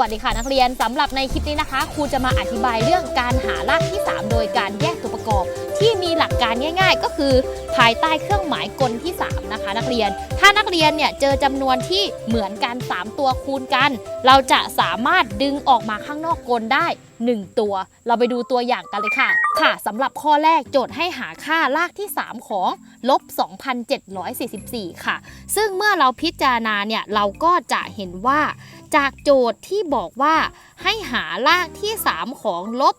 วัสดีค่ะนักเรียนสำหรับในคลิปนี้นะคะ ครูจะมาอธิบายเรื่องการหารากที่ 3 โดยการแยกตัวประกอบ ที่มีหลักการง่าย ๆ ก็คือภายใต้เครื่องหมายกลที่ 3 นะคะ นักเรียน ถ้านักเรียนเนี่ยเจอจำนวนที่เหมือนกัน 3 ตัวคูณกัน เราจะสามารถดึงออกมาข้างนอกกลได้ 1 ตัว เราไปดูตัวอย่างกันเลยค่ะ ค่ะสำหรับข้อแรกโจทย์ให้หาค่ารากที่ 3 ของลบ 2,744 ค่ะ ซึ่งเมื่อเราพิจารณาเนี่ยเราก็จะเห็นว่า จากโจทย์ที่บอกว่าให้หารากที่ 3 ของลบ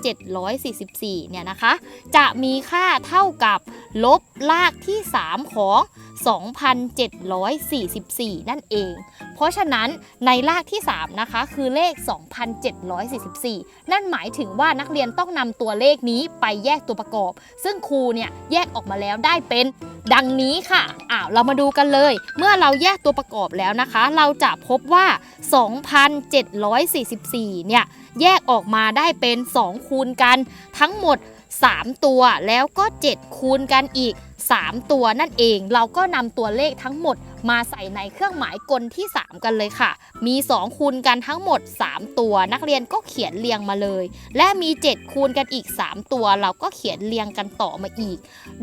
2,744 เนี่ยนะคะ จะมีค่าเท่ากับลบรากที่ 3 ของ 2,744 นั่นเอง เพราะฉะนั้นในรากที่ 3 นะคะ คือเลข 2,744 นั่นหมายถึงว่านักเรียนต้องนำตัวเลขนี้ไปแยกตัวประกอบ ซึ่งครูเนี่ยแยกออกมาแล้วได้เป็นดังนี้ค่ะ อ้าวเรามาดูกันเลย เมื่อเราแยกตัวประกอบแล้วนะคะ เราจะพบว่า 2,744 เนี่ยแยกออกมาได้เป็น 2 คูณกันทั้งหมด 3 ตัวแล้วก็ 7 คูณกันอีก 3 ตัวนั่นเอง เราก็นำตัวเลขทั้งหมด มาใส่ในเครื่องหมายกลที่ 3 กันเลยค่ะ มี 2 คูณกันทั้งหมด 3 ตัว นักเรียนก็เขียนเรียงมาเลย และมี 7 คูณกันอีก 3 ตัว เราก็เขียนเรียงกันต่อมาอีก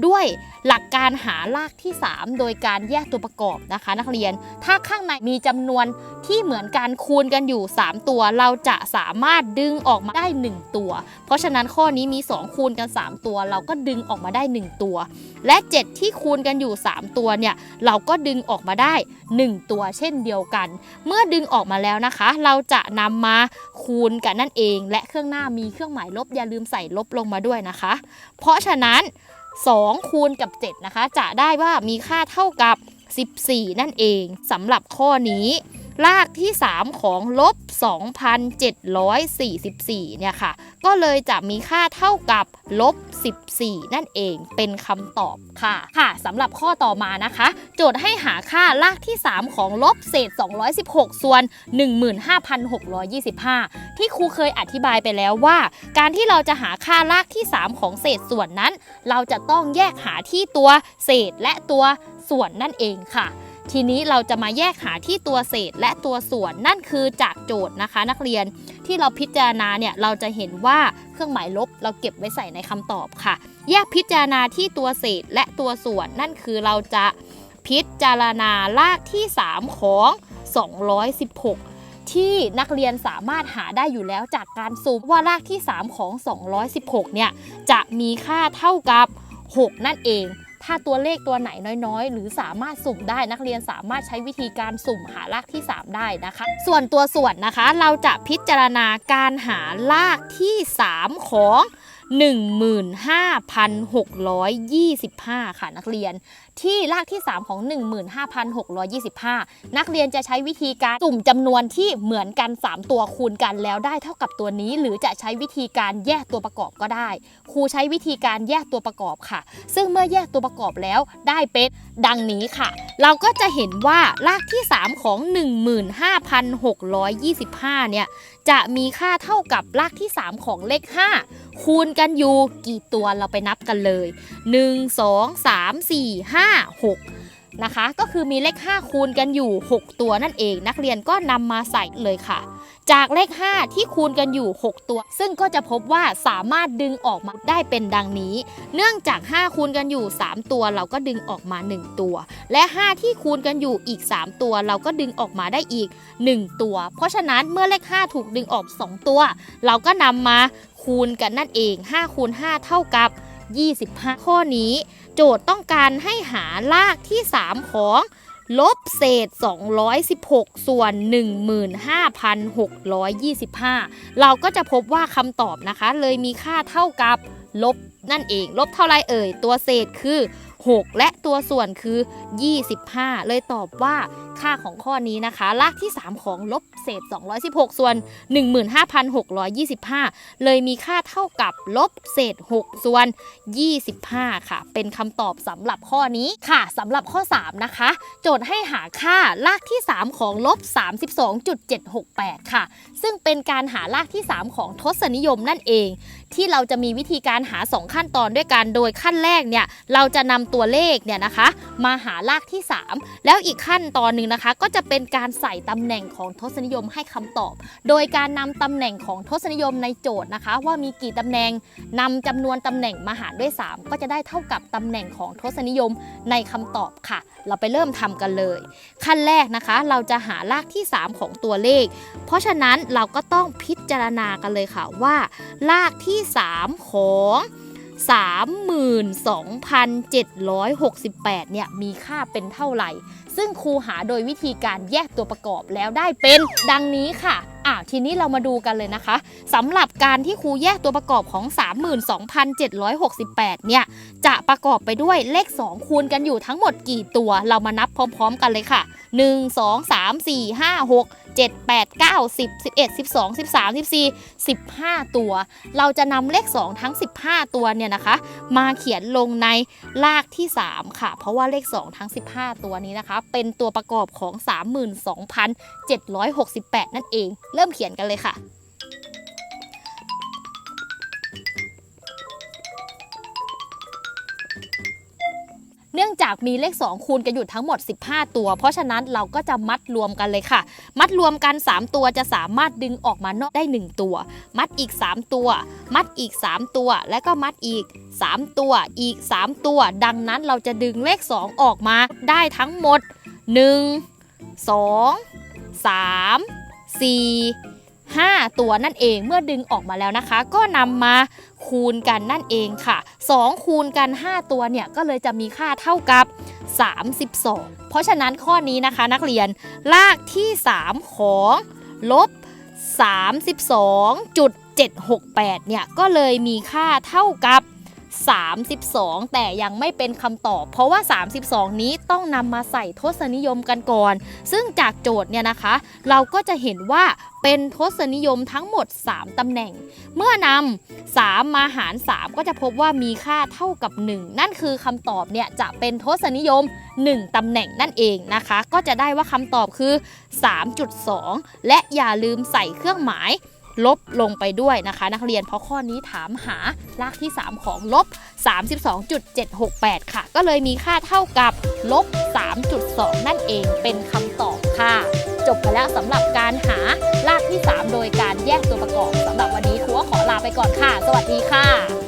ด้วยหลักการหารากที่ 3 โดยการแยกตัวประกอบนะคะ นักเรียนถ้าข้างในมีจำนวนที่เหมือนกันคูณกันอยู่ 3 ตัว เราจะสามารถดึงออกมาได้ 1 ตัว เพราะฉะนั้นข้อนี้มี 2 คูณกัน 3 ตัว เราก็ดึงออกมาได้ 1 ตัว และ 7 ที่คูณกันอยู่ 3 ตัวเนี่ยเราก็ดึงออกมาได้ 1 ตัวเช่นเดียวกัน เมื่อดึงออกมาแล้วนะคะ เราจะนำมาคูณกันนั่นเอง และเครื่องหน้ามีเครื่องหมายลบอย่าลืมใส่ลบลงมาด้วยนะคะ เพราะฉะนั้น 2 คูณกับ 7 นะคะ จะได้ว่ามีค่าเท่ากับ 14 นั่นเองสำหรับข้อนี้ รากที่ 3 ของลบ 2,744 เนี่ยค่ะ ก็เลยจะมีค่าเท่ากับลบ 14 นั่นเองเป็นคำตอบค่ะ ค่ะสำหรับข้อต่อมานะคะ โจทย์ให้หาค่ารากที่ 3 ของลบเศษ 216 ส่วน 15,625 ที่ครูเคยอธิบายไปแล้วว่า การที่เราจะหาค่ารากที่ 3 ของเศษส่วนนั้น เราจะต้องแยกหาที่ตัวเศษและตัวส่วนนั่นเองค่ะ ทีนี้เราจะมาแยกหาที่ตัวเศษและตัวส่วนนั่นคือจากโจทย์นะคะ นักเรียนที่เราพิจารณาเนี่ยเราจะเห็นว่าเครื่องหมายลบเราเก็บไว้ใส่ในคำตอบค่ะ แยกพิจารณาที่ตัวเศษและตัวส่วน นั่นคือเราจะพิจารณารากที่ 3 ของ 216ที่นักเรียนสามารถหาได้อยู่แล้วจากการสูบว่ารากที่ 3 ของ 216 เนี่ย จะมีค่าเท่ากับ 6 นั่นเอง ถ้าตัวเลขตัวไหนน้อยๆ หรือสามารถสุ่มได้นักเรียนสามารถใช้วิธีการสุ่มหารากที่ 3 ได้นะคะ ส่วนตัวส่วนนะคะเราจะพิจารณาการหารากที่ 3 ของ 15,625 ค่ะ นักเรียน ที่รากที่ 3 ของ 15,625 นักเรียนจะใช้วิธีการสุ่มจำนวนที่เหมือนกัน 3 ตัวคูณกันแล้วได้เท่ากับตัวนี้ หรือจะใช้วิธีการแยกตัวประกอบก็ได้ ครูใช้วิธีการแยกตัวประกอบค่ะ ซึ่งเมื่อแยกตัวประกอบแล้วได้เป็นดังนี้ค่ะ เราก็จะเห็นว่ารากที่ 3 ของ 15,625 เนี่ยจะมีค่าเท่ากับรากที่ 3 ของเลข 5 คูณกันอยู่กี่ตัวเราไปนับกันเลย 1 2 3 4 5 6 นะคะ ก็คือมีเลข 5 คูณกันอยู่ 6 ตัวนั่นเอง นักเรียนก็นำมาใส่เลยค่ะ จากเลข 5 ที่คูณกันอยู่ 6 ตัว ซึ่งก็จะพบว่าสามารถดึงออกมาได้เป็นดังนี้ เนื่องจาก 5 คูณกันอยู่ 3 ตัวเราก็ดึงออกมา 1 ตัว และ 5 ที่คูณกันอยู่อีก 3 ตัวเราก็ดึงออกมาได้อีก 1 ตัว เพราะฉะนั้นเมื่อเลข 5 ถูกดึงออก 2 ตัว เราก็นำมาคูณกันนั่นเอง 5 คูณ 5 เท่ากับ 25 ข้อนี้ โจทย์ต้องการให้หารากที่ 3 ของลบเศษ 216 ส่วน 15,625 เราก็จะพบว่าคำตอบนะคะ เลยมีค่าเท่ากับลบนั่นเอง ลบเท่าไรเอ่ย ตัวเศษคือ 6 และตัวส่วนคือ 25 เลยตอบว่าค่าของข้อนี้นะคะ รากที่ 3 ของลบเศษ 216 ส่วน 15,625 เลยมีค่าเท่ากับลบเศษ 6 ส่วน 25 ค่ะ เป็นคำตอบสำหรับข้อนี้ค่ะสำหรับข้อ 3 นะคะ โจทย์ให้หาค่ารากที่ 3 ของลบ 32.768 ค่ะ ซึ่งเป็นการหารากที่ 3 ของทศนิยมนั่นเอง ที่เราจะมีวิธีการหา 2 ขั้นตอนด้วยกัน โดยขั้นแรกเนี่ย เราจะนำตัวเลขเนี่ยนะคะ มาหารากที่ 3 แล้วอีกขั้นตอนหนึ่งนะคะ ก็จะเป็นการใส่ตำแหน่งของทศนิยมให้คำตอบ โดยการนำตำแหน่งของทศนิยมในโจทย์นะคะ ว่ามีกี่ตำแหน่งนำจำนวนตำแหน่งมาหารด้วย 3 ก็จะได้เท่ากับตำแหน่งของทศนิยมในคำตอบค่ะ เราไปเริ่มทำกันเลย ขั้นแรกนะคะ เราจะหารากที่ 3 ของตัวเลข เพราะฉะนั้นเราก็ต้องพิจารณากันเลยค่ะว่ารากที่ 3 ของ 32,768 เนี่ยมีค่าเป็นเท่าไหร่ ซึ่งครูหาโดยวิธีการแยกตัวประกอบแล้วได้เป็นดังนี้ค่ะอะทีนี้เรามาดูกันเลยนะคะสำหรับการที่ครูแยกตัวประกอบของ 32,768 เนี่ยจะประกอบไปด้วยเลข 2 คูณกันอยู่ทั้งหมดกี่ตัว เรามานับพร้อม ๆ กันเลยค่ะ 1 2 3 4 5 6 7 8 9 10 11 12 13 14 15 ตัว เราจะนำเลข 2 ทั้ง 15 ตัวเนี่ยนะคะ มาเขียนลงในรากที่ 3 ค่ะ เพราะว่าเลข 2 ทั้ง 15 ตัวนี้นะคะ เป็นตัวประกอบของ 32,768 นั่นเอง เริ่มเขียนกันเลยค่ะ เนื่องจากมีเลข 2 คูณกันอยู่ทั้งหมด 15 ตัว เพราะฉะนั้นเราก็จะมัดรวมกันเลยค่ะ มัดรวมกัน 3 ตัวจะสามารถดึงออกมานอกได้ 1 ตัว มัดอีก 3 ตัว มัดอีก 3 ตัว แล้วก็มัดอีก 3 ตัว อีก 3 ตัว ดังนั้นเราจะดึงเลข 2 ออกมาได้ทั้งหมด 1 2 3 4 5 ตัวนั่นเองเมื่อดึงออกมาแล้วนะคะ ก็นำมาคูณกันนั่นเองค่ะ 2 คูณกัน 5 ตัวเนี่ยก็เลยจะมีค่าเท่ากับ 32 เพราะฉะนั้นข้อนี้นะคะนักเรียนรากที่ 3 ของลบ 32.768 เนี่ยก็เลยมีค่าเท่ากับ 32 แต่ยังไม่เป็นคำตอบ เพราะว่า 32 นี้ต้องนำมาใส่ทศนิยมกันก่อน ซึ่งจากโจทย์เนี่ยนะคะ เราก็จะเห็นว่าเป็นทศนิยมทั้งหมด 3 ตำแหน่ง เมื่อนำ3มาหาร 3 ก็จะพบว่ามีค่าเท่ากับ 1 นั่นคือคำตอบเนี่ยจะเป็นทศนิยม 1 ตำแหน่งนั่นเองนะคะ ก็จะได้ว่าคำตอบคือ 3.2 และอย่าลืมใส่เครื่องหมาย ลบลงไปด้วยนะคะ นักเรียนเพราะข้อนี้ถามหารากที่ 3 ของลบ 32.768 ค่ะ ก็เลยมีค่าเท่ากับลบ 3.2 นั่นเองเป็นคำตอบค่ะ จบไปแล้วสำหรับการหารากที่ 3 โดยการแยกตัวประกอบสำหรับวันนี้ครูก็ขอลาไปก่อนค่ะ สวัสดีค่ะ